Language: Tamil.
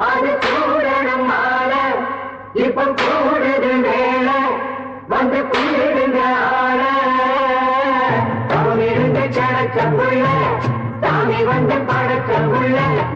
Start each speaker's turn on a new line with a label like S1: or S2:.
S1: அது கூடணும் மாற இப்ப கூடுது மேல வந்து கூடுங்க ஆள. அவன் இருந்த சடக்கம் உள்ள சாமி வந்து பழக்கம் உள்ள